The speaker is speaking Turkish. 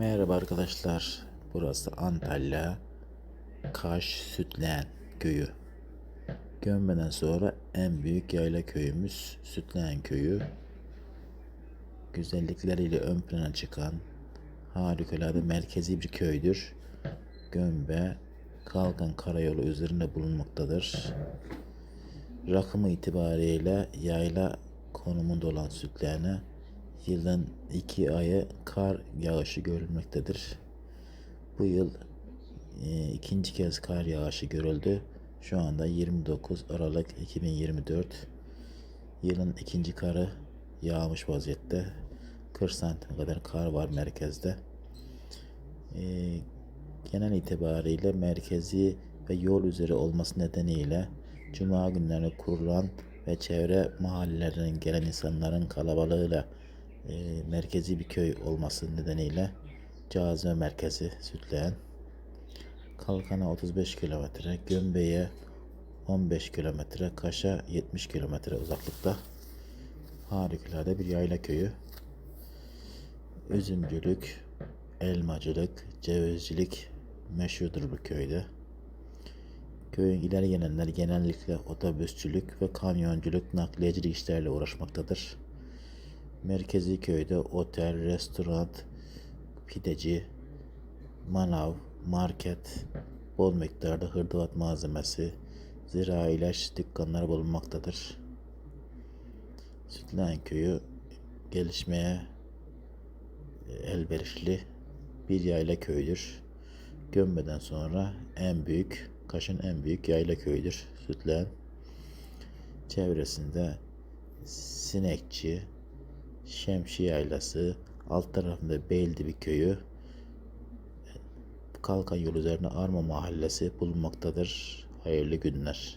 Merhaba arkadaşlar. Burası Antalya Kaş Sütleyen köyü. Gömbeden sonra en büyük yayla köyümüz Sütleyen köyü. Güzellikleriyle ön plana çıkan harikulade merkezi bir köydür. Gömbe Kalkan Karayolu üzerinde bulunmaktadır. Rakımı itibariyle yayla konumunda olan Sütleyen'e yılın iki ayı kar yağışı görülmektedir. Bu yıl e, ikinci kez kar yağışı görüldü. Şu anda 29 Aralık 2024. Yılın ikinci karı yağmış vaziyette. 40 santim kadar kar var merkezde. E, genel itibariyle merkezi ve yol üzeri olması nedeniyle Cuma günleri kurulan ve çevre mahallelerinin gelen insanların kalabalığıyla e, merkezi bir köy olması nedeniyle cazibe merkezi sütleyen Kalkan'a 35 kilometre, Gömbe'ye 15 kilometre, Kaş'a 70 kilometre uzaklıkta harikulade bir yayla köyü. Üzümcülük, elmacılık, cevizcilik meşhurdur bu köyde. Köyün ileri gelenler genellikle otobüsçülük ve kamyonculuk, nakliyecilik işlerle uğraşmaktadır. Merkezi köyde otel, restoran, pideci, manav, market, bol miktarda hırdavat malzemesi, zira ilaç dükkanları bulunmaktadır. Sütlayan köyü gelişmeye elverişli bir yayla köyüdür. Gömbeden sonra en büyük, Kaş'ın en büyük yayla köyüdür Sütlayan. Çevresinde Sinekçi, Şemşi Yaylası, alt tarafında Beylidibi köyü, Kalkan yolu üzerine Arma Mahallesi bulunmaktadır. Hayırlı günler.